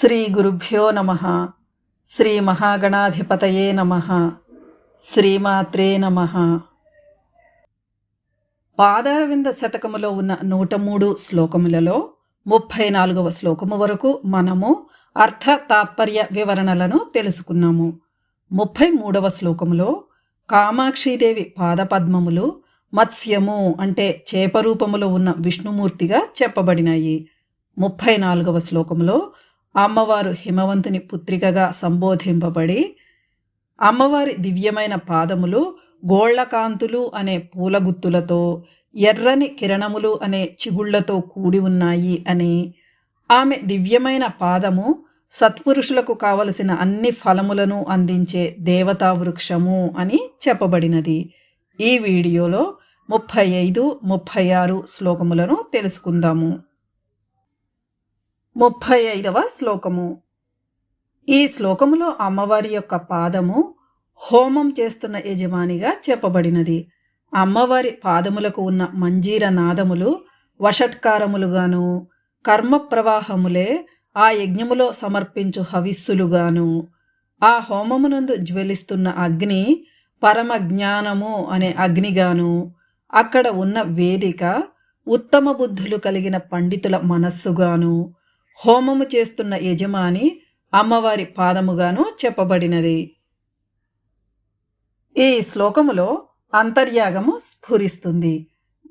శ్రీ గురుభ్యో నమ. శ్రీ మహాగణాధిపతయే నమ. శ్రీమాత్రే నమ. పాదారవింద శతకములో ఉన్న నూట మూడు శ్లోకములలో ముప్పై నాలుగవ శ్లోకము వరకు మనము అర్థ తాత్పర్య వివరణలను తెలుసుకున్నాము. ముప్పై మూడవ శ్లోకములో కామాక్షీదేవి పాదపద్మములు మత్స్యము అంటే చేపరూపములో ఉన్న విష్ణుమూర్తిగా చెప్పబడినాయి. ముప్పై నాలుగవ శ్లోకములో అమ్మవారు హిమవంతుని పుత్రికగా సంబోధింపబడి అమ్మవారి దివ్యమైన పాదములు గోళ్ళకాంతులు అనే పూలగుత్తులతో ఎర్రని కిరణములు అనే చిగుళ్ళతో కూడి ఉన్నాయి అని. ఆమె దివ్యమైన పాదము సత్పురుషులకు కావలసిన అన్ని ఫలములను అందించే దేవతా వృక్షము అని చెప్పబడినది. ఈ వీడియోలో ముప్పై ఐదు ముప్పై ఆరు శ్లోకములను తెలుసుకుందాము. ముప్పై ఐదవ శ్లోకము. ఈ శ్లోకములో అమ్మవారి యొక్క పాదము హోమం చేస్తున్న యజమానిగా చెప్పబడినది. అమ్మవారి పాదములకు ఉన్న మంజీర నాదములు వషట్కారములుగాను కర్మ ప్రవాహములే ఆ యజ్ఞములో సమర్పించు హవిస్సులుగాను. ఆ హోమమునందు జ్వలిస్తున్న అగ్ని పరమ జ్ఞానము అనే అగ్నిగాను అక్కడ ఉన్న వేదిక ఉత్తమ బుద్ధులు కలిగిన పండితుల మనస్సుగాను హోమము చేస్తున్న యజమాని అమ్మవారి పాదముగాను చెప్పబడినది. ఈ శ్లోకములో అంతర్యాగము స్ఫురిస్తుంది.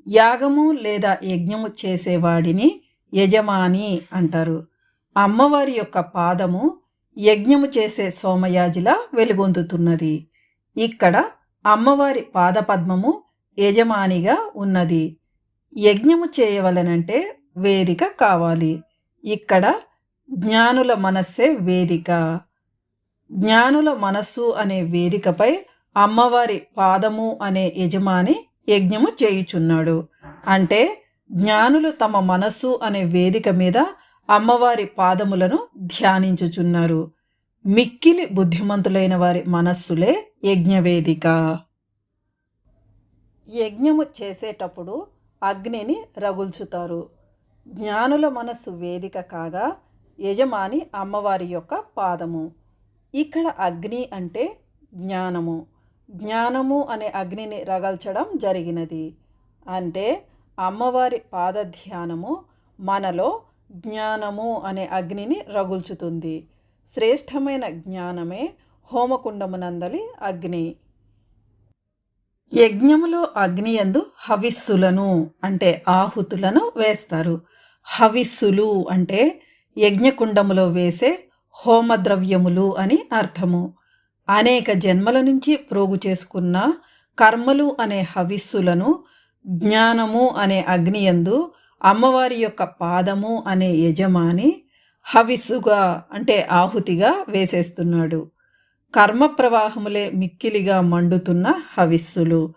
యాగము లేదా యజ్ఞము చేసేవాడిని యజమాని అంటారు. అమ్మవారి యొక్క పాదము యజ్ఞము చేసే సోమయాజిలా వెలుగొందుతున్నది. ఇక్కడ అమ్మవారి పాదపద్మము యజమానిగా ఉన్నది. యజ్ఞము చేయవలనంటే వేదిక కావాలి. ఇక్కడ జ్ఞానుల మనస్సే వేదిక. జ్ఞానుల మనస్సు అనే వేదికపై అమ్మవారి పాదము అనే యజమాని యజ్ఞము చేయుచున్నాడు. అంటే జ్ఞానులు తమ మనస్సు అనే వేదిక మీద అమ్మవారి పాదములను ధ్యానించుచున్నారు. మిక్కిలి బుద్ధిమంతులైన వారి మనస్సులే యజ్ఞవేదిక. యజ్ఞము చేసేటప్పుడు అగ్నిని రగుల్చుతారు. జ్ఞానుల మనస్సు వేదిక కాగా యజమాని అమ్మవారి యొక్క పాదము. ఇక్కడ అగ్ని అంటే జ్ఞానము. జ్ఞానము అనే అగ్నిని రగల్చడం జరిగినది. అంటే అమ్మవారి పాదధ్యానము మనలో జ్ఞానము అనే అగ్నిని రగుల్చుతుంది. శ్రేష్టమైన జ్ఞానమే హోమకుండమునందలి అగ్ని. యజ్ఞములో అగ్నియందు హవిస్సులను అంటే ఆహుతులను వేస్తారు. హవిస్సులు అంటే యజ్ఞకుండములో వేసే హోమద్రవ్యములు అని అర్థము. అనేక జన్మల నుంచి ప్రోగు చేసుకున్న కర్మలు అనే హవిస్సులను జ్ఞానము అనే అగ్నియందు అమ్మవారి యొక్క పాదము అనే యజమాని హవిస్సుగా అంటే ఆహుతిగా వేసేస్తున్నాడు. కర్మ ప్రవాహములే మిక్కిలిగా మండుతున్న హవిస్సులు.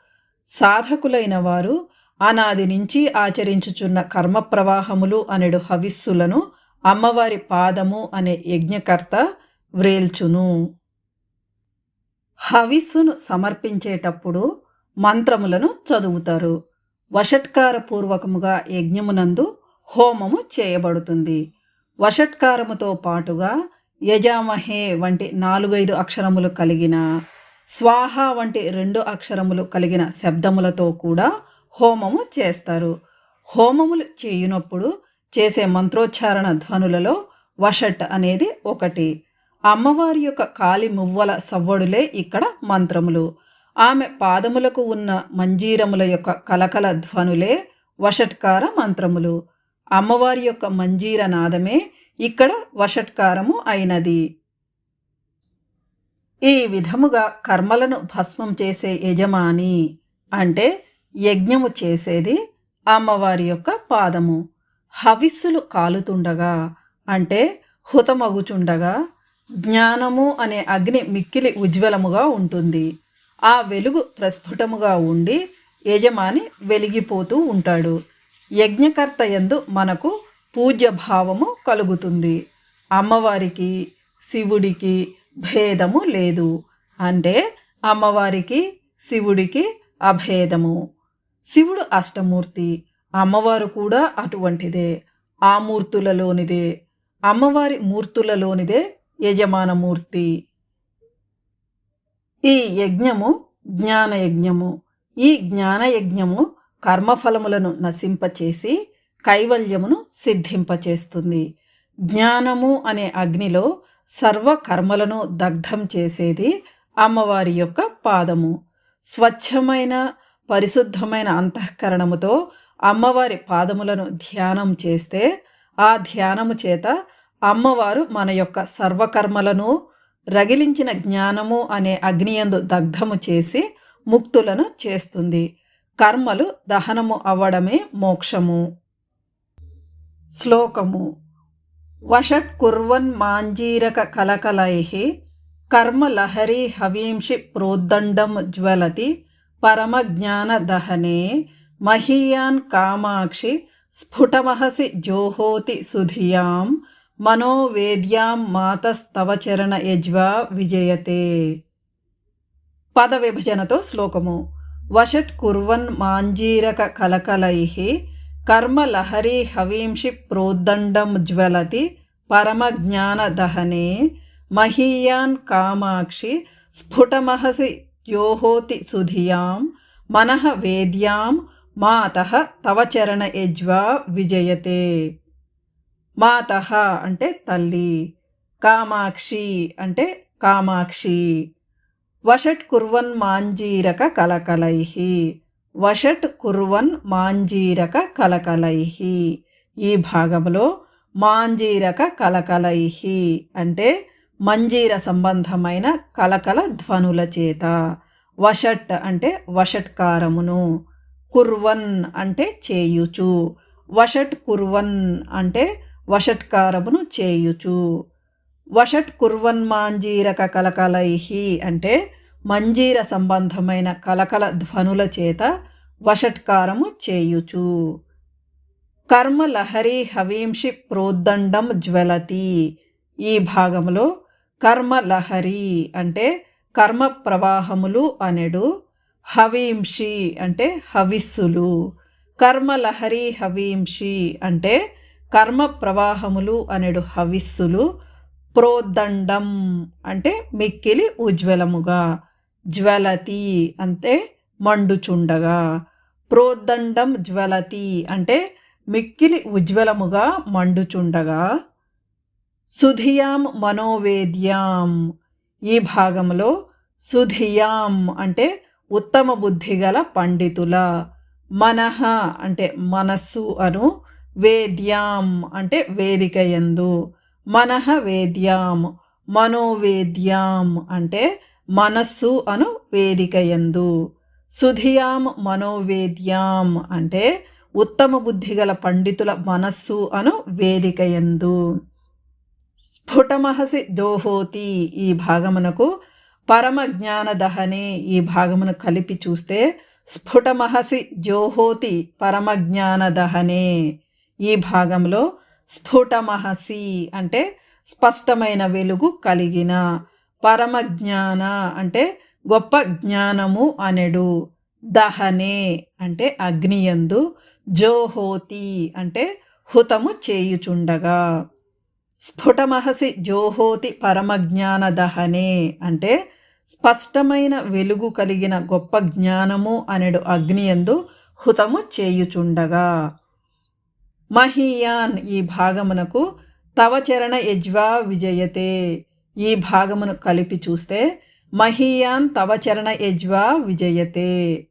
సాధకులైన వారు అనాది నుంచి ఆచరించుచున్న కర్మ ప్రవాహములు అనెడు హవిస్సులను అమ్మవారి పాదము అనే యజ్ఞకర్త వ్రేల్చును. హవిస్సును సమర్పించేటప్పుడు మంత్రములను చదువుతారు. వషట్కార పూర్వకముగా యజ్ఞమునందు హోమము చేయబడుతుంది. వషట్కారముతో పాటుగా యజామహే వంటి నాలుగైదు అక్షరములు కలిగిన స్వాహ వంటి రెండు అక్షరములు కలిగిన శబ్దములతో కూడా హోమము చేస్తారు. హోమములు చేయునప్పుడు చేసే మంత్రోచ్చారణ ధ్వనులలో వషట్ అనేది ఒకటి. అమ్మవారి యొక్క కాలి మువ్వల సవ్వడులే ఇక్కడ మంత్రములు. ఆమె పాదములకు ఉన్న మంజీరముల యొక్క కలకల ధ్వనులే వషట్కార మంత్రములు. అమ్మవారి యొక్క మంజీర నాదమే ఇక్కడ వషట్కారము అయినది. ఈ విధముగా కర్మలను భస్మం చేసే యజమాని అంటే యజ్ఞము చేసేది అమ్మవారి యొక్క పాదము. హవిస్సులు కాలుతుండగా అంటే హుతమగుచుండగా జ్ఞానము అనే అగ్ని మిక్కిలి ఉజ్వలముగా ఉంటుంది. ఆ వెలుగు ప్రస్ఫుటముగా ఉండి యజమాని వెలిగిపోతూ ఉంటాడు. యజ్ఞకర్త ఎందు మనకు పూజ్య భావము కలుగుతుంది. అమ్మవారికి శివుడికి భేదము లేదు. అంటే అమ్మవారికి శివుడికి అభేదము. శివుడు అష్టమూర్తి. అమ్మవారు కూడా అటువంటిదే. ఆ మూర్తులలోనిదే. అమ్మవారి మూర్తులలోనిదే యజమానమూర్తి ఈ యజ్ఞము జ్ఞానయజ్ఞము. ఈ జ్ఞానయజ్ఞము కర్మఫలములను నశింపచేసి కైవల్యమును సిద్ధింపచేస్తుంది. జ్ఞానము అనే అగ్నిలో సర్వ కర్మలను దగ్ధం చేసేది అమ్మవారి యొక్క పాదము. స్వచ్ఛమైన పరిశుద్ధమైన అంతఃకరణముతో అమ్మవారి పాదములను ధ్యానం చేస్తే ఆ ధ్యానము చేత అమ్మవారు మన యొక్క సర్వకర్మలను రగిలించిన జ్ఞానము అనే అగ్నియందు దగ్ధము చేసి ముక్తులను చేస్తుంది. కర్మలు దహనము అవ్వడమే మోక్షము. శ్లోకము. వషట్ కుర్వన్ మాంజీరక కలకలై కర్మలహరీ హవీంషి ప్రోద్దండం జ్వలతి పరమజ్ఞానదహనే మహీయాన్ కామాక్షి స్ఫుటమహసి జోహోతి సుధియాం మనోవేద్యాం మాతస్తవ చరణ యజ్వా విజయతే. పద విభజనతో శ్లోకము. వషట్ కుర్వన్ మాంజీరక కలకలై కర్మలహరీ హవీంషి ప్రోద్దండం జ్వలతి పరమజ్ఞానదహనే మహీయాన్ కామాక్షి స్ఫుటమహసి యోహోతి సుధియాం మనః వేద్యాం మాత తవ చరణ యజ్వా విజయతే. మాత అంటే తల్లి కామాక్షి అంటే కామాక్షి. వషట్ కుర్వన్ మాంజీరక కలకలై వషట్ కుర్వన్ మాంజీరక కలకలై ఈ భాగంలో మాంజీరక కలకలై అంటే మంజీర సంబంధమైన కలకల ధ్వనుల చేత. వషట్ అంటే వషట్కారమును. కుర్వన్ అంటే చేయుచు. వషట్ కుర్వన్ అంటే వషట్కారమును చేయుచు. వషట్ కుర్వన్ మాంజీరక కలకలైహి అంటే మంజీర సంబంధమైన కలకల ధ్వనుల చేత వషట్కారము చేయుచు. కర్మలహరి హవీంషి ప్రోద్దండం జ్వలతి. ఈ భాగంలో కర్మలహరి అంటే కర్మ ప్రవాహములు అనెడు హవీంషి అంటే హవిస్సులు కర్మలహరి హవీంషి అంటే కర్మ ప్రవాహములు అనెడు హవిస్సులు ప్రోద్దండం అంటే మిక్కిలి ఉజ్వలముగా జ్వలతి అంటే మండుచుండగా ప్రోద్దండం జ్వలతి అంటే మిక్కిలి ఉజ్వలముగా మండుచుండగా సుధియాం మనోవేద్యాం. ఈ భాగంలో సుధియాం అంటే ఉత్తమ బుద్ధి గల పండితుల. మనహ అంటే మనస్సు అను వేద్యాం అంటే వేదిక ఎందు మనహ వేద్యాం మనోవేద్యాం అంటే మనస్సు అను వేదిక ఎందు సుధియాం మనోవేద్యాం అంటే ఉత్తమ బుద్ధి గల పండితుల మనస్సు అను వేదిక ఎందు స్ఫుటమహసి దోహోతి ఈ భాగమునకు పరమ జ్ఞానదహనే ఈ భాగమును కలిపి చూస్తే స్ఫుటమహసి జోహోతి పరమజ్ఞాన దహనే ఈ భాగంలో స్ఫుటమహసి అంటే స్పష్టమైన వెలుగు కలిగిన పరమజ్ఞాన అంటే గొప్ప జ్ఞానము అనెడు. దహనే అంటే అగ్నియందు జోహోతి అంటే హుతము చేయుచుండగా. స్ఫుటమహసి జోహోతి పరమజ్ఞాన దహనే అంటే స్పష్టమైన వెలుగు కలిగిన గొప్ప జ్ఞానము అనెడు అగ్నియందు హుతము చేయుచుండగా. మహీయాన్ ఈ భాగమునకు తవచరణ యజ్వా విజయతే. ఈ భాగమును కలిపి చూస్తే మహీయాన్ తవచరణ యజ్వా విజయతే.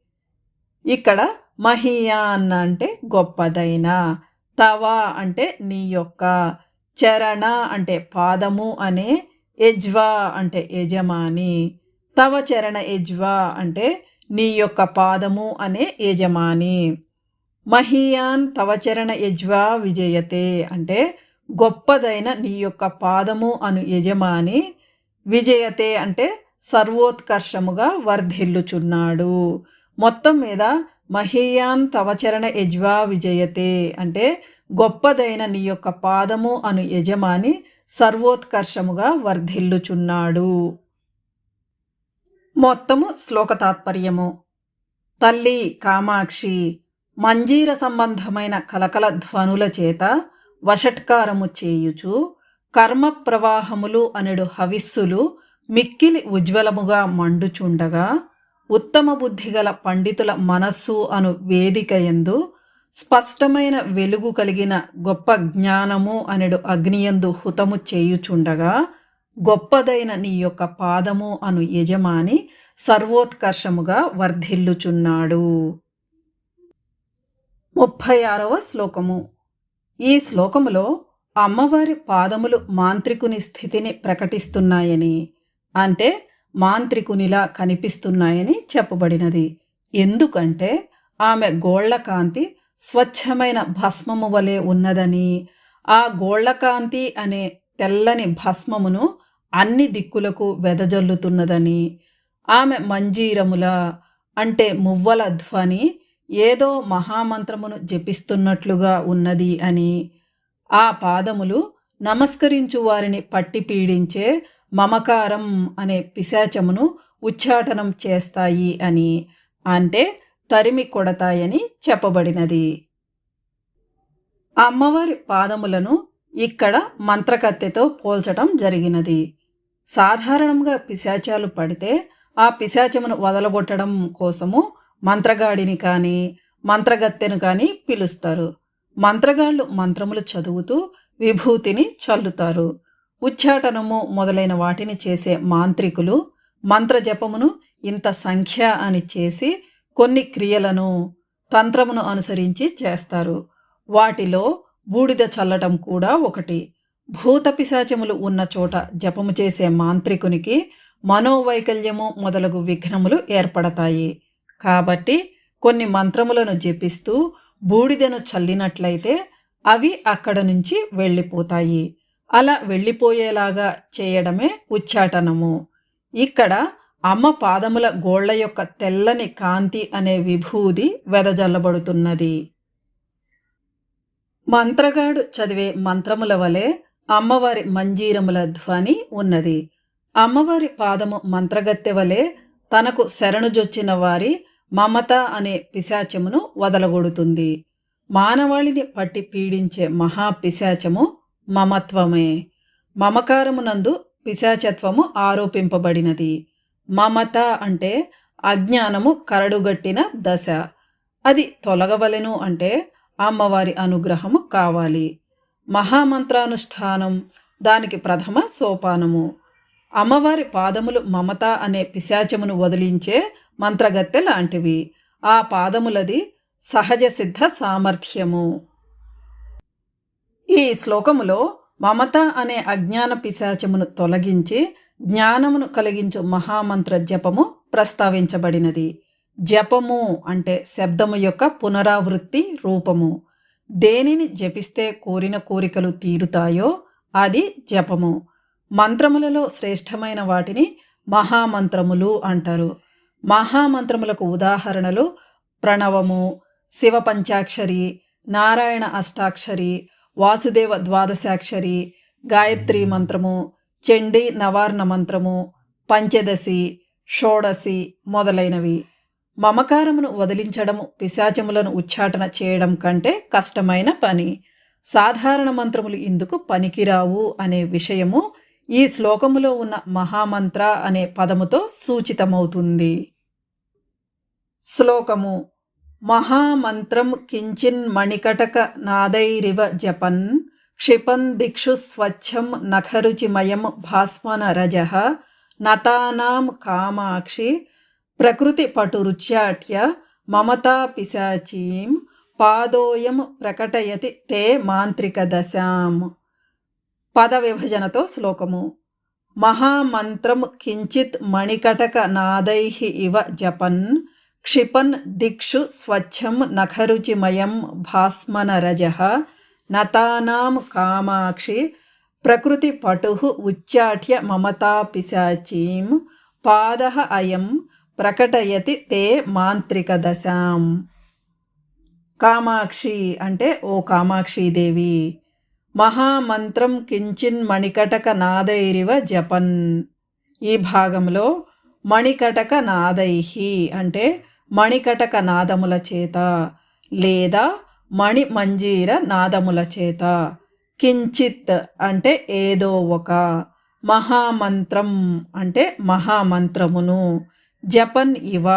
ఇక్కడ మహీయాన్ అంటే గొప్పదైన తవ అంటే నీ యొక్క చరణ అంటే పాదము అనే యజ్వా అంటే యజమాని. తవ చరణ యజ్వా అంటే నీ యొక్క పాదము అనే యజమాని. మహీయాన్ తవ చరణ యజ్వా విజయతే అంటే గొప్పదైన నీ యొక్క పాదము అను యజమాని విజయతే అంటే సర్వోత్కర్షముగా వర్ధిల్లుచున్నాడు. మొత్తం మీద మహీయాన్ తవచరణ యజ్వా విజయతే అంటే గొప్పదైన నీ యొక్క పాదము అను యజమాని సర్వోత్కర్షముగా వర్ధిల్లుచున్నాడు. మొత్తము శ్లోక తాత్పర్యము. తల్లి కామాక్షి మంజీర సంబంధమైన కలకల ధ్వనుల చేత వషట్కారము చేయుచు కర్మ ప్రవాహములు అనడు హవిస్సులు మిక్కిలి ఉజ్వలముగా మండుచుండగా ఉత్తమ బుద్ధిగల పండితుల మనస్సు అను వేదిక ఎందు స్పష్టమైన వెలుగు కలిగిన గొప్ప జ్ఞానము అనెడు అగ్నియందు హుతము చేయుచుండగా గొప్పదైన నీ యొక్క పాదము అను యజమాని సర్వోత్కర్షముగా వర్ధిల్లుచున్నాడు. ముప్పై ఆరవ శ్లోకము. ఈ శ్లోకములో అమ్మవారి పాదములు మాంత్రికుని స్థితిని ప్రకటిస్తున్నాయని అంటే మాంత్రికునిలా కనిపిస్తున్నాయని చెప్పబడినది. ఎందుకంటే ఆమె గోళ్ళకాంతి స్వచ్ఛమైన భస్మము వలె ఉన్నదని ఆ గోళ్ళకాంతి అనే తెల్లని భస్మమును అన్ని దిక్కులకు వెదజల్లుతున్నదని ఆమె మంజీరముల అంటే మువ్వల ధ్వని ఏదో మహామంత్రమును జపిస్తున్నట్లుగా ఉన్నది అని ఆ పాదములు నమస్కరించు వారిని పట్టి పీడించే మమకారం అనే పిశాచమును ఉచ్చాటనం చేస్తాయి అని అంటే తరిమి కొడతాయని చెప్పబడినది. అమ్మవారి పాదములను ఇక్కడ మంత్రకత్తెతో పోల్చటం జరిగినది. సాధారణంగా పిశాచాలు పడితే ఆ పిశాచమును వదలగొట్టడం కోసము మంత్రగాడిని కానీ మంత్రగత్తెను కానీ పిలుస్తారు. మంత్రగాళ్ళు మంత్రములు చదువుతూ విభూతిని చల్లుతారు. ఉచ్చాటనము మొదలైన వాటిని చేసే మాంత్రికులు మంత్రజపమును ఇంత సంఖ్య అని చేసి కొన్ని క్రియలను తంత్రమును అనుసరించి చేస్తారు. వాటిలో బూడిద చల్లటం కూడా ఒకటి. భూత పిశాచములు ఉన్న చోట జపము చేసే మాంత్రికునికి మనోవైకల్యము మొదలగు విఘ్నములు ఏర్పడతాయి. కాబట్టి కొన్ని మంత్రములను జపిస్తూ బూడిదను చల్లినట్లయితే అవి అక్కడ నుంచి వెళ్ళిపోతాయి. అలా వెళ్ళిపోయేలాగా చేయడమే ఉచ్చాటనము. ఇక్కడ అమ్మ పాదముల గోళ్ళ యొక్క తెల్లని కాంతి అనే విభూది వెదజల్లబడుతున్నది. మంత్రగాడు చదివే మంత్రముల వలె అమ్మవారి మంజీరముల ధ్వని ఉన్నది. అమ్మవారి పాదము మంత్రగత్తె వలె తనకు శరణుజొచ్చిన వారి మమత అనే పిశాచమును వదలగొడుతుంది. మానవాళిని పట్టి పీడించే మహాపిశాచము మమత్వమే. మమకారమునందు పిశాచత్వము ఆరోపింపబడినది. మమత అంటే అజ్ఞానము కరడుగట్టిన దశ. అది తొలగవలెను అంటే అమ్మవారి అనుగ్రహము కావాలి. మహామంత్రానుష్ఠానం దానికి ప్రథమ సోపానము. అమ్మవారి పాదములు మమత అనే పిశాచమును వదిలించే మంత్రగత్తె లాంటివి. ఆ పాదములది సహజ సిద్ధ సామర్థ్యము. ఈ శ్లోకములో మమత అనే అజ్ఞాన పిశాచమును తొలగించి జ్ఞానమును కలిగించు మహామంత్ర జపము ప్రస్తావించబడినది. జపము అంటే శబ్దము యొక్క పునరావృత్తి రూపము. దేనిని జపిస్తే కోరిన కోరికలు తీరుతాయో అది జపము. మంత్రములలో శ్రేష్టమైన వాటిని మహామంత్రములు అంటారు. మహామంత్రములకు ఉదాహరణలు ప్రణవము శివ పంచాక్షరి నారాయణ అష్టాక్షరి వాసుదేవ ద్వాదశాక్షరి గాయత్రి మంత్రము చండీ నవార్ణ మంత్రము పంచదశి షోడశి మొదలైనవి. మమకారమును వదిలించడము పిశాచములను ఉచ్చాటన చేయడం కంటే కష్టమైన పని. సాధారణ మంత్రములు ఇందుకు పనికిరావు అనే విషయము ఈ శ్లోకములో ఉన్న మహామంత్ర అనే పదముతో సూచితమవుతుంది. శ్లోకము మహామంత్రం కించిన్ మణికటక నాదైరివ జపన్ క్షిపన్ దిక్షు స్వచ్ఛం నఖరుచిమయం భాస్మనరజ నతానాం కామాక్షి ప్రకృతి పటురుచ్యాట్య మమతా పిశాచీం పాదోయం ప్రకటయతి తే మాంత్రిక దశాం. పద విభజనతో శ్లోకము. మహామంత్రం కించిత్ మణికటక నాదై ఇవ జపన్ క్షిపన్ దిక్షు స్వచ్ఛం నఖరుచిమయం భాస్మనరజ నతానాం కామాక్షి ప్రకృతి పటు ఉచ్చాట్య మమతాపిశాచీం పాద అయం ప్రకటయతి తే మాంత్రిక దశాం కామాక్షి అంటే ఓ కామాక్షీదేవి. మహామంత్రం కించిన్ మణికటక నాదైరివ జపన్. ఈ భాగంలో మణికటక నాదైహి అంటే మణికటక నాదముల చేత లేదా మణి మంజీర నాదముల చేత. కించిత్ అంటే ఏదో ఒక మహామంత్రం అంటే మహామంత్రమును జపన్ ఇవ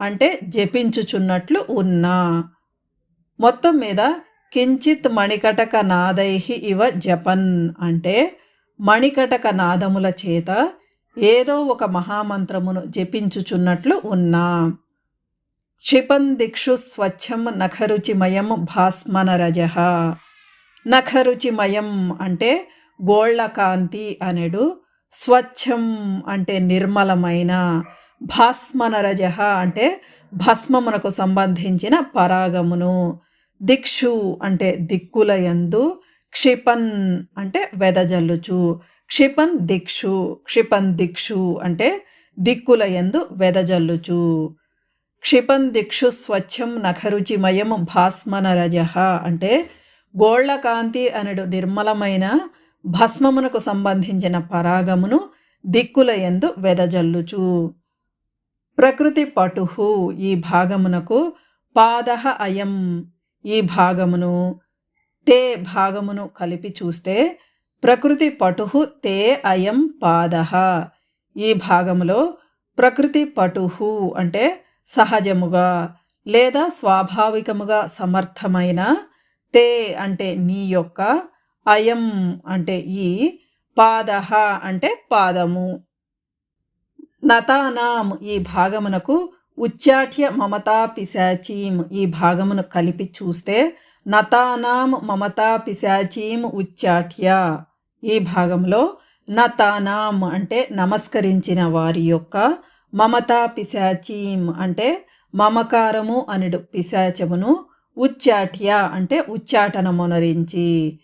అంటే జపించుచున్నట్లు ఉన్నా. మొత్తం మీద కించిత్ మణికటక నాదై ఇవ జపన్ అంటే మణికటక నాదముల చేత ఏదో ఒక మహామంత్రమును జపించుచున్నట్లు ఉన్నా. క్షిపన్ దిక్షు స్వచ్ఛం నఖరుచిమయం భాస్మనరజ. నఖరుచిమయం అంటే గోళ్ళకాంతి అనెడు స్వచ్ఛం అంటే నిర్మలమైన భాస్మనరజ అంటే భస్మమునకు సంబంధించిన పరాగమును. దిక్షు అంటే దిక్కులయందు క్షిపన్ అంటే వెదజల్లుచు. క్షిపన్ దిక్షు క్షిపన్ దిక్షు అంటే దిక్కులయందు వెదజల్లుచు. క్షిపం దిక్షు స్వచ్ఛం నఖరుచిమయం భాస్మనరజ అంటే గోళ్ళకాంతి అనడు నిర్మలమైన భస్మమునకు సంబంధించిన పరాగమును దిక్కుల ఎందు వెదజల్లుచు. ప్రకృతి పటుహు ఈ భాగమునకు పాదహ అయం ఈ భాగమును తే భాగమును కలిపి చూస్తే ప్రకృతి పటుహు తే అయం పాదహ ఈ భాగములో ప్రకృతి పటుహు అంటే సహజముగా లేదా స్వాభావికముగా సమర్థమైన తే అంటే నీ యొక్క అయం అంటే ఈ పాదహ అంటే పాదము. నతానాం ఈ భాగమునకు ఉచ్చాట్య మమతా పిశాచీం ఈ భాగమును కలిపి చూస్తే నతానాం మమతా పిశాచీం ఉచ్చాట్య ఈ భాగంలో నతానాం అంటే నమస్కరించిన వారి యొక్క మమతా పిశాచీం అంటే మమకారము అనడు. పిశాచమును ఉచ్చాట్య అంటే ఉచ్చాటనమునరించి.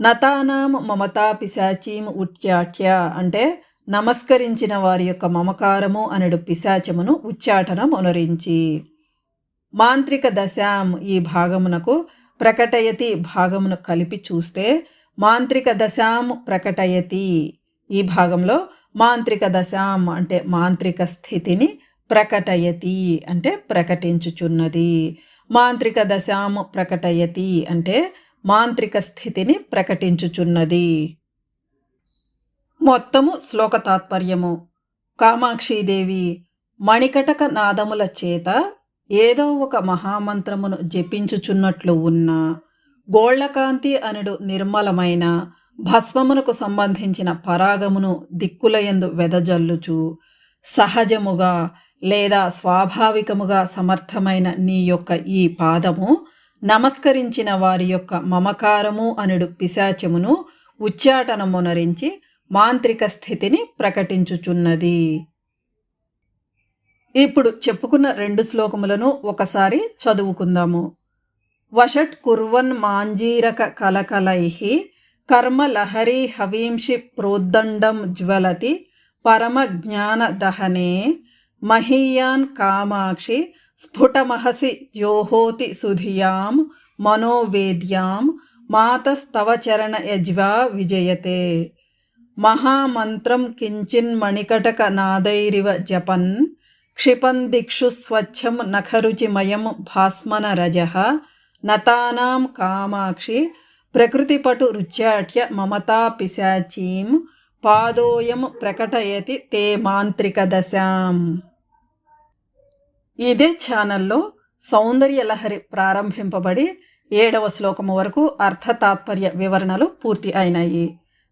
నతానాం మమతా పిశాచీం ఉచ్చాట్య అంటే నమస్కరించిన వారి యొక్క మమకారము అనడు. పిశాచమును ఉచ్చాటనమునరించి. మాంత్రిక దశాం ఈ భాగమునకు ప్రకటయతి భాగమును కలిపి చూస్తే మాంత్రిక దశాం ప్రకటయతి. ఈ భాగంలో మాంత్రిక దశాం అంటే మాంత్రిక స్థితిని ప్రకటయతి అంటే ప్రకటించుచున్నది. మాంత్రిక దశాం ప్రకటయతి అంటే మాంత్రిక స్థితిని ప్రకటించుచున్నది. మొత్తము శ్లోక తాత్పర్యము. కామాక్షీదేవి మణికటక నాదముల చేత ఏదో ఒక మహామంత్రమును జపించుచున్నట్లు ఉన్న గోళ్ళకాంతి అనుడు నిర్మలమైన భస్మమునకు సంబంధించిన పరాగమును దిక్కులయందు వెదజల్లుచు సహజముగా లేదా స్వాభావికముగా సమర్థమైన నీ యొక్క ఈ పాదము నమస్కరించిన వారి యొక్క మమకారము అనుడు పిశాచమును ఉచ్చాటనమునరించి మాంత్రిక స్థితిని ప్రకటించుచున్నది. ఇప్పుడు చెప్పుకున్న రెండు శ్లోకములను ఒకసారి చదువుకుందాము. వషట్ కుర్వన్ మాంజీరక కలకలైహి కర్మలహరి హవీంషి ప్రోద్దండం జ్వలతి పరమ జ్ఞాన దహనే మహీయాన్ కామాక్షి స్ఫుటమహసి జ్యోహోతి సుధియాం మనోవేద్యాం మాతస్తవ చరణ యజ్వా విజయతే మహామంత్రం కించిన్మణికటక నాదైరివ జపన్ క్షిపన్ దిక్షు స్వచ్ఛం ప్రకృతిపటు రుచాట్య మమతా పిశాచీం పాదోయం ప్రకటయతి తే మాంత్రిక దశాం. ఇదే ఛానల్లో సౌందర్యలహరి ప్రారంభింపబడి ఏడవ శ్లోకము వరకు అర్థతాత్పర్య వివరణలు పూర్తి అయినాయి.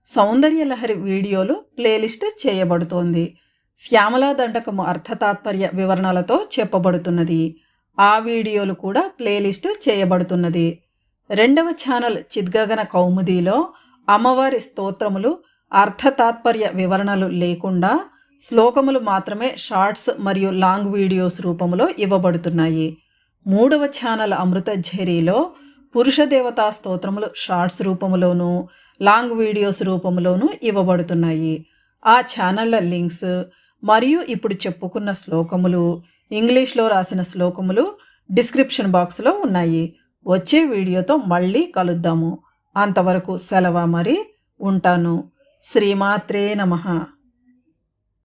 సౌందర్యలహరి వీడియోలు ప్లేలిస్ట్ చేయబడుతోంది. శ్యామలా దండకము అర్థతాత్పర్య వివరణలతో చెప్పబడుతున్నది. ఆ వీడియోలు కూడా ప్లేలిస్ట్ చేయబడుతున్నది. రెండవ ఛానల్ చిద్గగన కౌముదీలో అమ్మవారి స్తోత్రములు అర్థతాత్పర్య వివరణలు లేకుండా శ్లోకములు మాత్రమే షార్ట్స్ మరియు లాంగ్ వీడియోస్ రూపంలో ఇవ్వబడుతున్నాయి. మూడవ ఛానల్ అమృత ఝరీలో పురుష దేవతా స్తోత్రములు షార్ట్స్ రూపంలోనూ లాంగ్ వీడియోస్ రూపంలోనూ ఇవ్వబడుతున్నాయి. ఆ ఛానళ్ళ లింక్స్ మరియు ఇప్పుడు చెప్పుకున్న శ్లోకములు ఇంగ్లీష్లో రాసిన శ్లోకములు డిస్క్రిప్షన్ బాక్స్లో ఉన్నాయి. వచ్చే వీడియోతో మళ్ళీ కలుద్దాము. అంతవరకు సెలవు మరి ఉంటాను. శ్రీమాత్రే నమ.